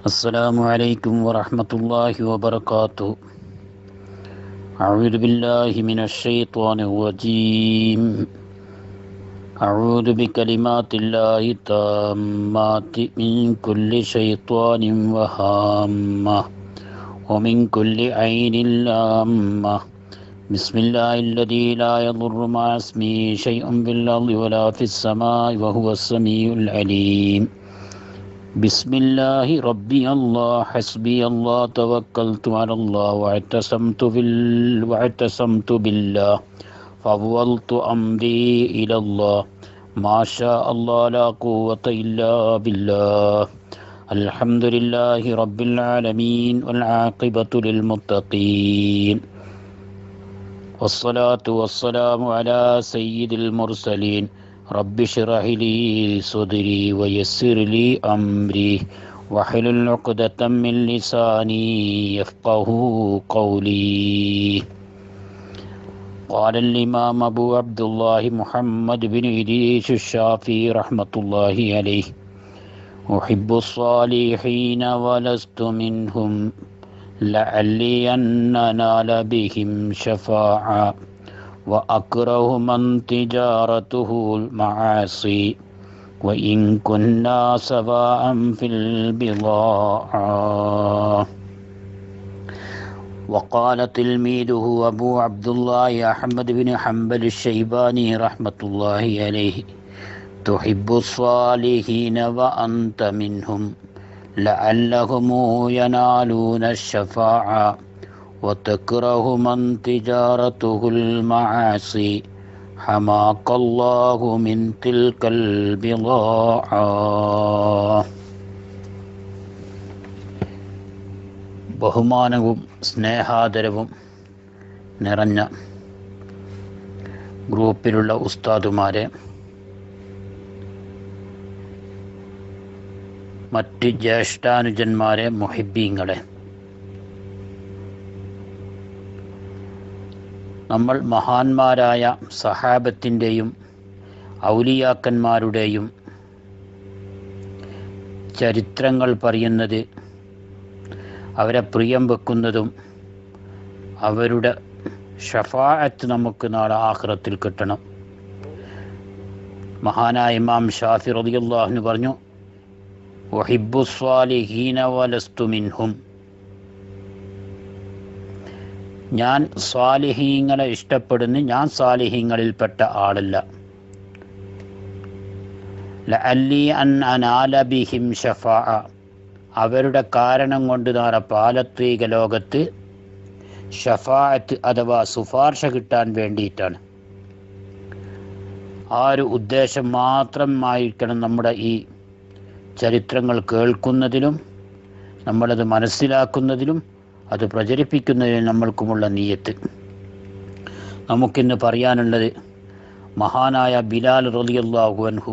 السلام عليكم ورحمة الله وبركاته. أعوذ بالله من الشيطان الرجيم. أعوذ بكلمات الله التامات من كل شيطان وهامة ومن كل عين لامة. بسم الله الذي لا يضر مع اسمه شيء في الأرض ولا في السماء وهو السميع العليم. بسم الله ربي الله حسبي الله توكلت على الله واعتصمت بال... واعتصمت بالله فضلت أمري إلى الله ما شاء الله لا قوة إلا بالله الحمد لله رب العالمين والعاقبة للمتقين والصلاة والسلام على سيد المرسلين رب اشرح لي صدري ويسر لي أمري واحلل عقدة من لساني يفقه قولي. قال الإمام أبو عبد الله محمد بن إدريس الشافعي رحمة الله عليه أحب الصالحين ولست منهم لعلي أن ننال بهم شفاعة. وأكره من تجارته المعاصي وإن كنا سواء في البضاعة. وقال تلميذه أبو عبد الله أحمد بن حنبل الشيباني رحمة الله عليه تحب الصالحين وأنت منهم لعلهم ينالون الشفاعة. وتكره من تجارته المعاصي حماك الله من تلك البضاعة ബഹുമാനവും സ്നേഹാദരവും നിറഞ്ഞ ഗ്രൂപ്പിലുള്ള ഉസ്താദുമാരെ മറ്റ് ജ്യേഷ്ഠാനുജന്മാരെ മുഹിബീങ്ങളെ നമ്മൾ മഹാന്മാരായ സഹാബത്തിന്റെയും ഔലിയാക്കന്മാരുടെയും ചരിത്രങ്ങൾ പറയുന്നത് അവരെ പ്രിയം വെക്കുന്നതും അവരുടെ ഷഫാഅത്ത് നമുക്ക് നാളെ ആഹ്റത്തിൽ കിട്ടണം. മഹാനായ ഇമാം ഷാഫി റളിയല്ലാഹു പറഞ്ഞു വഹിബു സ്വാലിഹീന വലസ്തു മിൻഹും. ഞാൻ സ്വാലിഹീങ്ങളെ ഇഷ്ടപ്പെടുന്നു ഞാൻ സ്വാലിഹീങ്ങളിൽപ്പെട്ട ആളല്ല. ലഅല്ലി അൻ അനാല ബിഹിം ഷഫാ. അവരുടെ കാരണം കൊണ്ട് നാളെ പാലത്വീക ലോകത്ത് ഷഫാഅത്ത് അഥവാ സുഫാർഷ കിട്ടാൻ വേണ്ടിയിട്ടാണ്. ആ ഒരു ഉദ്ദേശം മാത്രമായിരിക്കണം നമ്മുടെ ഈ ചരിത്രങ്ങൾ കേൾക്കുന്നതിലും നമ്മളത് മനസ്സിലാക്കുന്നതിലും അത് പ്രചരിപ്പിക്കുന്നതിനും നമ്മൾക്കുമുള്ള നീയത്ത്. നമുക്കിന്ന് പറയാനുള്ളത് മഹാനായ ബിലാൽ റലിയല്ലാഹു അൻഹു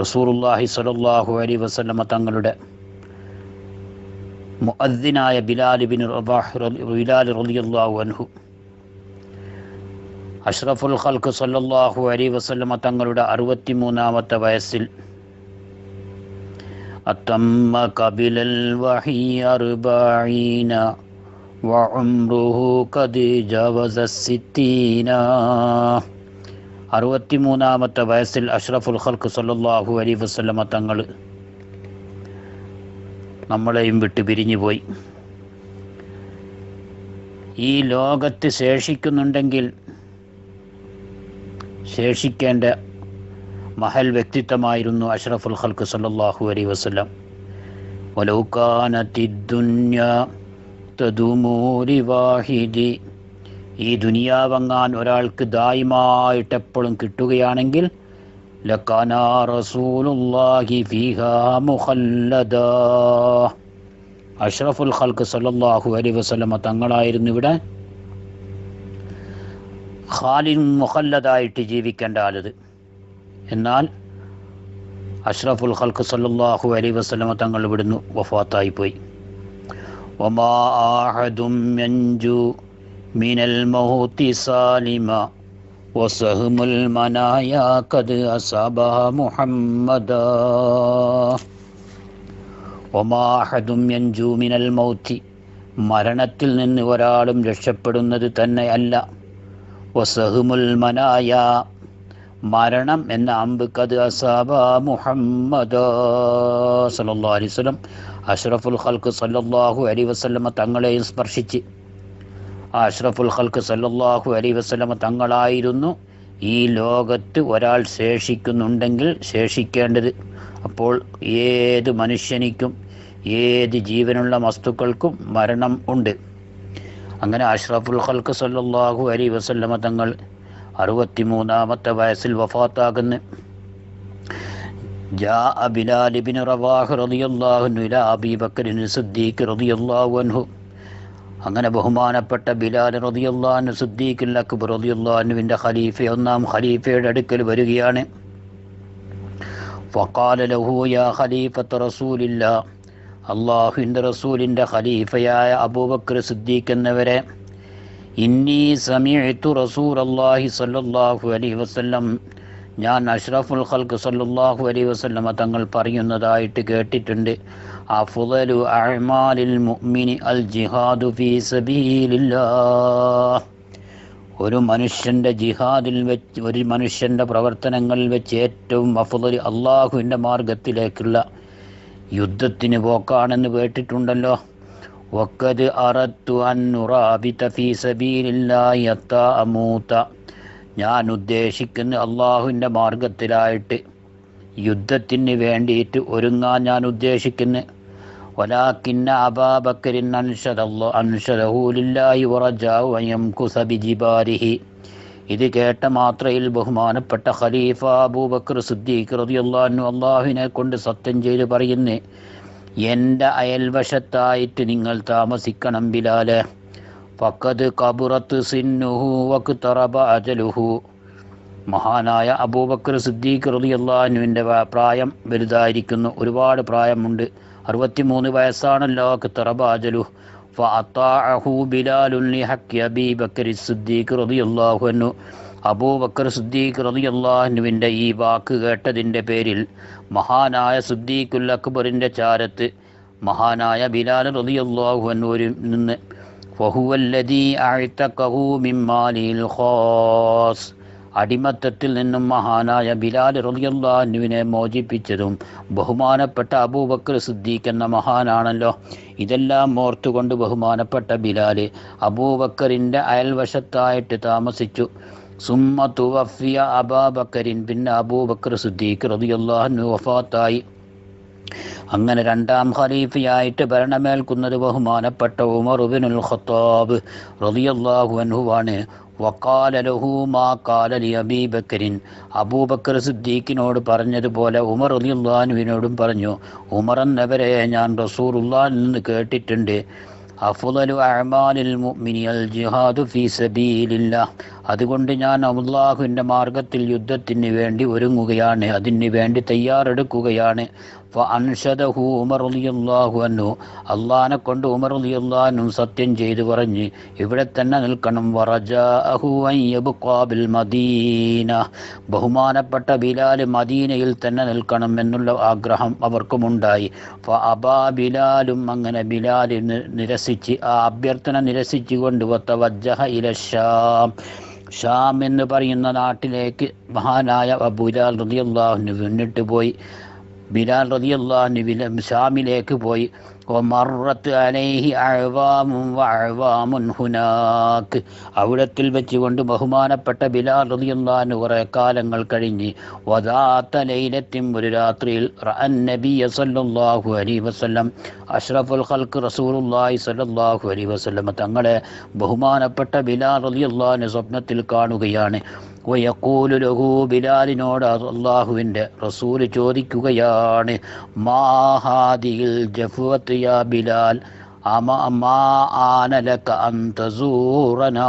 റസൂറുല്ലാഹി സലല്ലാഹു അലി വസല്ലമ തങ്ങളുടെ മുഅദ്ദിനായ ബിലാൽ ബിൻ റബാഹ് ബിലാൽ റലിയല്ലാഹു അൻഹു അഷ്റഫുൽ ഖൽക്ക് സല്ലല്ലാഹു അലി വസല്ലമ തങ്ങളുടെ അറുപത്തിമൂന്നാമത്തെ വയസ്സിൽ أتم قبل الوحي أربعين وعمره قد جاوز الستين അറുപത്തിമൂന്നാമത്തെ വയസ്സിൽ അഷ്റഫുൽ ഖൽക്ക് സല്ലല്ലാഹു അലൈഹി വസല്ലമ തങ്ങൾ നമ്മളെയും വിട്ട് പിരിഞ്ഞു പോയി ഈ ലോകത്ത് ശേഷിക്കുന്നുണ്ടെങ്കിൽ ശേഷിക്കേണ്ട മഹൽ വ്യക്തിത്വമായിരുന്നു അഷ്റഫുൽ ഖൽക്ക് സല്ലാഹു അലൈ തദുമൂരി വാഹിദി ഈ ദുനിയാവങ്ങാൻ ഒരാൾക്ക് ദായിമായിട്ട് എപ്പോഴും കിട്ടുകയാണെങ്കിൽ റസൂലുല്ലാഹി മുഖല്ലദ. അഷ്റഫുൽ ഖൽക്ക് സല്ലാഹു അലൈ വസ്ലമ തങ്ങളായിരുന്നു ഇവിടെ ഖാലിൻ മുഹല്ലതായിട്ട് ജീവിക്കേണ്ട ആളത് എന്നാൽ അഷ്റഫുൽ ഖൽക്ക് സല്ലാഹു അലൈ വസ്ലമ തങ്ങൾ ഇവിടുന്ന് വഫാത്തായി പോയി മിനൽ സാലിമ വസഹുമുൽ മുഹമ്മദ. യൻജൂമിനൽ മൗത്തി മരണത്തിൽ നിന്ന് ഒരാളും രക്ഷപ്പെടുന്നത് തന്നെയല്ല. വസഹുമുൽ മനായ മരണം എന്ന അമ്പ് കത് അസാബ മുഹമ്മദ് സല്ലാ അലൈഹി വസല്ലം. അഷ്റഫുൽ ഖൽക്ക് സല്ലാഹു അലി വസല്ലമ തങ്ങളെയും സ്പർശിച്ച്. ആ അഷ്റഫുൽ ഖൽക്ക് സല്ലാഹു അലി വസല്ലമ തങ്ങളായിരുന്നു ഈ ലോകത്ത് ഒരാൾ ശേഷിക്കുന്നുണ്ടെങ്കിൽ ശേഷിക്കേണ്ടത്. അപ്പോൾ ഏത് മനുഷ്യനിക്കും ഏത് ജീവനുള്ള വസ്തുക്കൾക്കും മരണം ഉണ്ട്. അങ്ങനെ അഷ്റഫുൽ ഖൽക്ക് സല്ലാഹു അലി വസല്ലമ തങ്ങൾ അറുപത്തിമൂന്നാമത്തെ വയസ്സിൽ വഫാത്താകുന്നു جاء بلال بن رواح رضي الله عنه إلى أبي بكر الصديق رضي الله عنه അങ്ങനെ ബഹുമാനപ്പെട്ട ബിലാൽ റതിയുള്ളാഹു സുദ്ദീഖുൽ അക്ബർ റതിയുള്ളാഹുവിൻ്റെ ഖലീഫ ഒന്നാം ഖലീഫയുടെ അടുക്കൽ വരികയാണ് ഫഖാല ലഹു യാ ഖലീഫത്ത് റസൂലില്ല അള്ളാഹുവിൻ്റെ റസൂലിൻ്റെ ഖലീഫയായ അബൂബക്കർ സിദ്ദീഖ് എന്നവരെ ഇന്നി സമീഅത്തു റസൂൽ അള്ളാഹി സല്ലല്ലാഹു അലൈഹി വസല്ലം. ഞാൻ അഷ്റഫുൽ ഖൽക്ക് സല്ലല്ലാഹു അലൈഹി വസല്ലമ തങ്ങൾ പറയുന്നതായിട്ട് കേട്ടിട്ടുണ്ട്. അഫ്ളലു അഅ്മാലിൽ മുഅ്മിനി അൽ ജിഹാദു ഫീ സബീലില്ലാഹ്. ഒരു മനുഷ്യന്റെ ജിഹാദിൽ വെച്ച് ഒരു മനുഷ്യന്റെ പ്രവർത്തനങ്ങളിൽ വെച്ച് ഏറ്റവും അഫ്ളൽ അള്ളാഹുവിന്റെ മാർഗത്തിലേക്കുള്ള യുദ്ധത്തിന് പോക്കാണെന്ന് കേട്ടിട്ടുണ്ടല്ലോ. വക്കത് അറത്തു في ഫീ സബീലില്ലാഹി حتى أموت. ഞാൻ ഉദ്ദേശിക്കുന്ന അള്ളാഹുവിന്റെ മാർഗത്തിലായിട്ട് യുദ്ധത്തിന് വേണ്ടിയിട്ട് ഒരുങ്ങാൻ ഞാൻ ഉദ്ദേശിക്കുന്നു. ഒലാക്കിന്ന അബാബക്കരിൻ അൻഷദല്ലോ അൻഷദഹൂലില്ലായി വറജാഉ കുസബിജിബാരിഹി ബിജിബാരിഹി. ഇത് കേട്ട മാത്രയിൽ ബഹുമാനപ്പെട്ട ഖലീഫ അബൂബക്കർ സിദ്ദീഖ് റളിയല്ലാഹു അള്ളാഹുവിനെ കൊണ്ട് സത്യം ചെയ്ത് പറയുന്നു എന്റെ അയൽവശത്തായിട്ട് നിങ്ങൾ താമസിക്കണം ബിലാലെ. ഫക്കത് കബുറത്ത് സിന്നുഹു വക്തറബ അജലുഹു. മഹാനായ അബൂബക്കർ സിദ്ദീഖ് റളിയല്ലാഹുവിന്റെ പ്രായം വലുതായിരിക്കുന്നു. ഒരുപാട് പ്രായമുണ്ട്. അറുപത്തിമൂന്ന് വയസ്സാണല്ലോ ക്തറബ അജലു ഫഅത്താഅഹു ഹക്കി ലിഹഖി അബീ സിദ്ദീഖ് റളിയല്ലാഹു അൻഹു. അബൂബക്കർ സിദ്ദീഖ് റളിയല്ലാഹുവിന്റെ ഈ വാക്ക് കേട്ടതിന്റെ പേരിൽ മഹാനായ സുദ്ദീഖുൽ അക്ബറിന്റെ ചാരത്ത് മഹാനായ ബിലാൽ റളിയല്ലാഹു അൻഹുവിൽ നിന്ന് അടിമത്തത്തിൽ നിന്നും മഹാനായ ബിലാൽ റളിയല്ലാഹുവിനെ മോചിപ്പിച്ചതും ബഹുമാനപ്പെട്ട അബൂബക്കർ സിദ്ദീഖ് എന്ന മഹാനാണല്ലോ. ഇതെല്ലാം ഓർത്തുകൊണ്ട് ബഹുമാനപ്പെട്ട ബിലാൽ അബൂബക്കറിന്റെ അയൽവശത്തായിട്ട് താമസിച്ചു. അബൂബക്കർ വഫാത്തായി. അങ്ങനെ രണ്ടാം ഖലീഫയായിട്ട് ഭരണമേൽക്കുന്നത് ബഹുമാനപ്പെട്ട ഉമർ ഉബിനുൽ ഖത്താബ് റളിയല്ലാഹു അൻഹുവാണ് ലഹു മാ ലി അബൂബക്കർ സിദ്ദീഖിനോട് പറഞ്ഞതുപോലെ ഉമർ അലിയുല്ലാനുവിനോടും പറഞ്ഞു ഉമർ എന്നവരെ ഞാൻ റസൂറുല്ലാൻ നിന്ന് കേട്ടിട്ടുണ്ട്. അഫുദലു അഅമാലിൽ ജിഹാദു ഫീ സബീലില്ലാഹ്. അതുകൊണ്ട് ഞാൻ അള്ളാഹുവിന്റെ മാർഗത്തിൽ യുദ്ധത്തിന് വേണ്ടി ഒരുങ്ങുകയാണ്. അതിന് വേണ്ടി തയ്യാറെടുക്കുകയാണ്. അൻഷദഹു ഉമർ അന്നു അള്ളഹാനെ കൊണ്ട് ഉമർ അലിയല്ലാഹും സത്യം ചെയ്തു പറഞ്ഞ് ഇവിടെ തന്നെ നിൽക്കണം. വറജാഹു അയ്യബുഖാബിൽ മദീന. ബഹുമാനപ്പെട്ട ബിലാൽ മദീനയിൽ തന്നെ നിൽക്കണം എന്നുള്ള ആഗ്രഹം അവർക്കുമുണ്ടായി അബാ ബിലാലും അങ്ങനെ ബിലാലിന് നിരസിച്ച് ആ അഭ്യർത്ഥന നിരസിച്ചുകൊണ്ട് വത്തവജ്ജഹ ഇലഷാം ഷാം എന്ന് പറയുന്ന നാട്ടിലേക്ക് മഹാനായ അബുലാൽ റതിയുള്ള മുന്നിട്ട് പോയി. ബിലാൽ റതിയുള്ള ഷാമിലേക്ക് പോയി. മറത്ത് അലൈഹി അഴവാമും അഴവാമുൻ ഹുനാക്ക് അവിടത്തിൽ വെച്ചുകൊണ്ട് ബഹുമാനപ്പെട്ട ബിലാൽ റളിയല്ലാഹു കുറേ കാലങ്ങൾ കഴിഞ്ഞ് വദാത്ത ലൈലത്തിൻ ഒരു രാത്രിയിൽ നബിയ സല്ലല്ലാഹു അലൈഹി വസല്ലം അഷ്റഫുൽ ഖൽക്ക് റസൂലുള്ളാഹി സല്ലല്ലാഹു അലൈഹി വസല്ലം തങ്ങളെ ബഹുമാനപ്പെട്ട ബിലാൽ റളിയല്ലാഹു സ്വപ്നത്തിൽ കാണുകയാണ്. വയക്കൂലു ലഹു ബിലാലിനോട് അള്ളാഹുവിന്റെ റസൂൽ ചോദിക്കുകയാണ് മാഹാദിയിൽ ജഫുവത്ത് യാ ബിലാൽ അമ മാ ആനലക അന്തസൂറനാ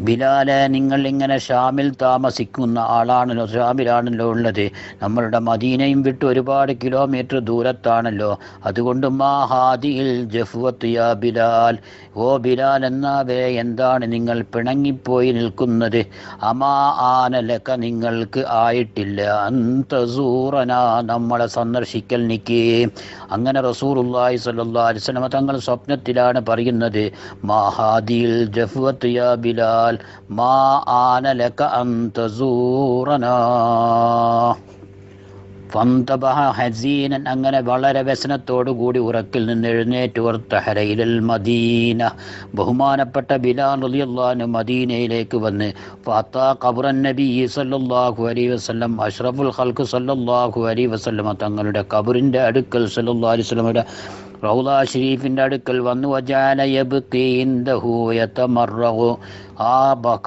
ബിലാലെ നിങ്ങൾ ഇങ്ങനെ ഷാമിൽ താമസിക്കുന്ന ആളാണല്ലോ ഷാമിലാണല്ലോ ഉള്ളത്. നമ്മളുടെ മദീനയും വിട്ട് ഒരുപാട് കിലോമീറ്റർ ദൂരത്താണല്ലോ. അതുകൊണ്ട് മാ ഹാദിയിൽ ജഫുവത്ത് യാ ബിലാൽ. ഓ ബിലാൽ എന്നാവേ എന്താണ് നിങ്ങൾ പിണങ്ങിപ്പോയി നിൽക്കുന്നത്? അമാ ആനലക്ക നിങ്ങൾക്ക് ആയിട്ടില്ല. അന്തസൂറന നമ്മളെ സന്ദർശിക്കൽ നിക്ക്. അങ്ങനെ റസൂറുല്ലായി സ്വല്ലല്ലാഹി അലൈഹി വസല്ലമ തങ്ങൾ സ്വപ്നത്തിലാണ് പറയുന്നത്. മാഹാദിയിൽ ജഫുവത്ത് യാ ബിലാൽ. മാ ആനലക അന്തസൂറന ഫന്തബഹ ഹസീനൻ അങ്ങനെ വളരെ വ്യസനത്തോടുകൂടി ഉറക്കിൽ നിന്ന് എഴുന്നേറ്റ് തഹരയിലൽ മദീന. ബഹുമാനപ്പെട്ട ബിലാൽ റളിയല്ലാഹു മദീനയിലേക്ക് വന്ന് ഫാത്താ ഖബറൻ നബി സല്ലല്ലാഹു അലൈഹി വസല്ലം അഷ്റഫുൽ ഖൽഖ് സല്ലല്ലാഹു അലൈഹി വസല്ലം തങ്ങളുടെ ഖബറിന്റെ അടുക്കൽ സല്ലല്ലാഹു അലൈഹി വസല്ലമയുടെ റൗദ ഷരീഫിന്റെ അടുക്കൽ വന്നു. വജാല യബ്കീൻദഹു യതമറഗു ആ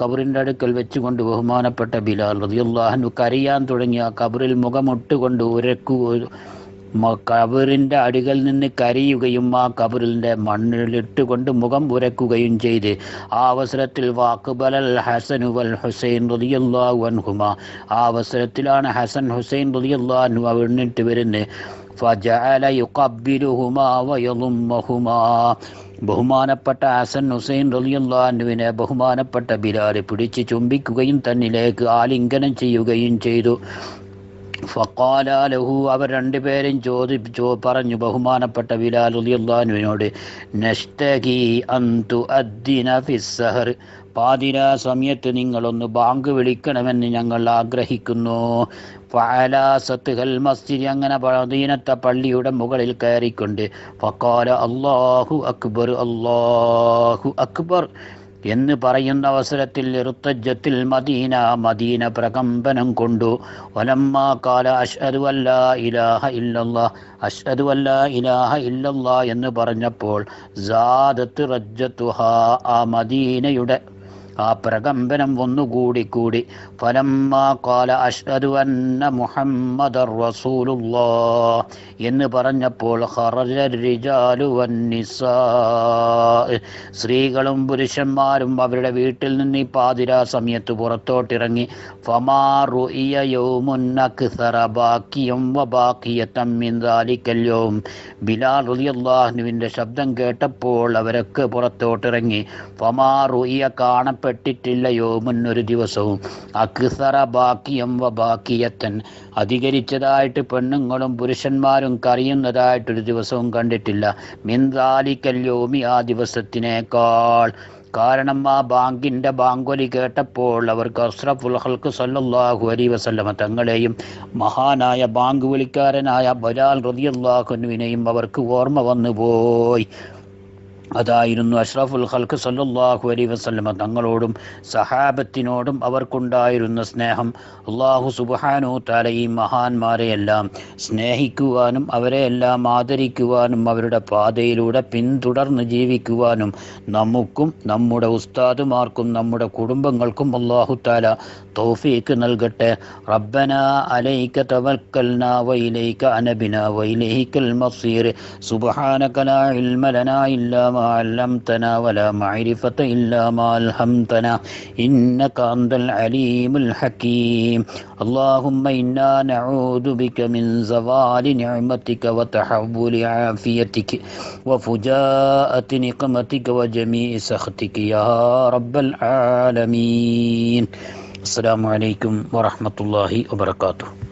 ഖബറിന്റെ അടുക്കൽ വെച്ചുകൊണ്ട് ബഹുമാനപ്പെട്ട ബിലാൽ റതിയുള്ളാഹനു കരയാൻ തുടങ്ങി. ആ കബറിൽ മുഖമൊട്ടുകൊണ്ട് ഉരക്കു കബറിന്റെ അടികളിൽ നിന്ന് കരയുകയും ആ കബറിന്റെ മണ്ണിലിട്ടുകൊണ്ട് മുഖം ഉരക്കുകയും ചെയ്ത്. ആ അവസരത്തിൽ വാക്കുബലൽ ഹസനു വൽ ഹുസൈൻ റളിയല്ലാഹു അൻഹുമ. ആ അവസരത്തിലാണ് ഹസൻ ഹുസൈൻ റളിയല്ലാഹു എണ്ണിട്ട് വരുന്നത്. ഫജഅല യുഖബ്ബിലുഹുമാ വയളുമ്മഹുമാ ബഹുമാനപ്പെട്ട ഹസൻ ഹുസൈൻ റളിയല്ലാഹുവിനെ ബഹുമാനപ്പെട്ട ബിലാൽ പിടിച്ച് ചുംബിക്കുകയും തന്നിലേക്ക് ആലിംഗനം ചെയ്യുകയും ചെയ്തു. ഫക്കാല ലഹു അവർ രണ്ടുപേരും ചോദിച്ചു പറഞ്ഞു ബഹുമാനപ്പെട്ട ബിലാൽ റളിയല്ലാഹുവിനോട് പാതിരാ അന്തു അദ്ദിന ഫിസ്സഹർ പാതിര സമയത്ത് നിങ്ങളൊന്ന് ബാങ്ക് വിളിക്കണമെന്ന് ഞങ്ങൾ ആഗ്രഹിക്കുന്നു. ഫഅലാസത്തുഹൽ മസ്ജിദ് അങ്ങനെ മദീനത്തെ പള്ളിയുടെ മുകളിൽ കയറിക്കൊണ്ട് ഫക്കാല അള്ളാഹു അക്ബർ അള്ളാഹു അക്ബർ എന്ന് പറയുന്ന അവസരത്തിൽ ഋത്തജ്ജത്തിൽ മദീന മദീന പ്രകമ്പനം കൊണ്ടു. ഒലമ്മാ കാല അഷ്ഹദു അല്ല ഇലാഹ ഇല്ലല്ലാ അഷ്ഹദു അല്ല ഇലാഹ ഇല്ലല്ലാ എന്ന് പറഞ്ഞപ്പോൾ സാദത്ത് റജ്ജത്തുഹ ആ മദീനയുടെ ആ പ്രകമ്പനം ഒന്നുകൂടി കൂടി. അഷ്ഹദു അന്ന എന്ന് പറഞ്ഞപ്പോൾ സ്ത്രീകളും പുരുഷന്മാരും അവരുടെ വീട്ടിൽ നിന്ന് ഈ പാതിരാ സമയത്ത് പുറത്തോട്ടിറങ്ങി ബാക്കിയം ബിലാൽ റളിയല്ലാഹുവിന്റെ ശബ്ദം കേട്ടപ്പോൾ അവരൊക്കെ പുറത്തോട്ടിറങ്ങി ഫമാറു കാണപ്പെട്ടിട്ടില്ല യോമുൻ ഒരു ദിവസവും. അക്സറ ബാക്കിയം വ ബാക്കിയത്തൻ. അധികരിച്ചതായിട്ട് പെണ്ണുങ്ങളും പുരുഷന്മാരും കറിയുന്നതായിട്ടൊരു ദിവസവും കണ്ടിട്ടില്ല. മിന്താലിക്കൽ യോമി ആ ദിവസത്തിനേക്കാൾ. കാരണം ആ ബാങ്കിന്റെ ബാങ്കൊലി കേട്ടപ്പോൾ അവർക്ക് അഷ്റഫുൽ ഹൽക്ക് സല്ലാഹു അലി വസല്ലമ തങ്ങളെയും മഹാനായ ബാങ്ക് വിളിക്കാരനായ ബലാൽ റളിയല്ലാഹുവിനെയും അവർക്ക് ഓർമ്മ വന്നു പോയി അതായിരുന്നു അഷ്റഫുൽ ഖൽക്ക് സല്ലാഹു അലൈ വസല്ലമ തങ്ങളോടും സഹാബത്തിനോടും അവർക്കുണ്ടായിരുന്ന സ്നേഹം. അള്ളാഹു സുബ്ഹാനഹു തആല ഈ മഹാന്മാരെയെല്ലാം സ്നേഹിക്കുവാനും അവരെയെല്ലാം ആദരിക്കുവാനും അവരുടെ പാതയിലൂടെ പിന്തുടർന്ന് ജീവിക്കുവാനും നമുക്കും നമ്മുടെ ഉസ്താദുമാർക്കും നമ്മുടെ കുടുംബങ്ങൾക്കും അള്ളാഹു താല തൗഫീക്ക് നൽകട്ടെ. റബ്ബന അലൈക തവക്കൽന വൈലൈക അനബിന വൈലൈക്കൽ മസീർ. സുബഹാനകല ഇൽമലന ഇൽമ ما علمتنا ولا معرفة إلا ما ألهمتنا. إنك أنت العليم الحكيم. اللهم إنا نعوذ بك من زوال نعمتك وتحول عافيتك وفجاءة نقمتك وجميع سخطك يا رب العالمين. السلام عليكم ورحمة الله وبركاته.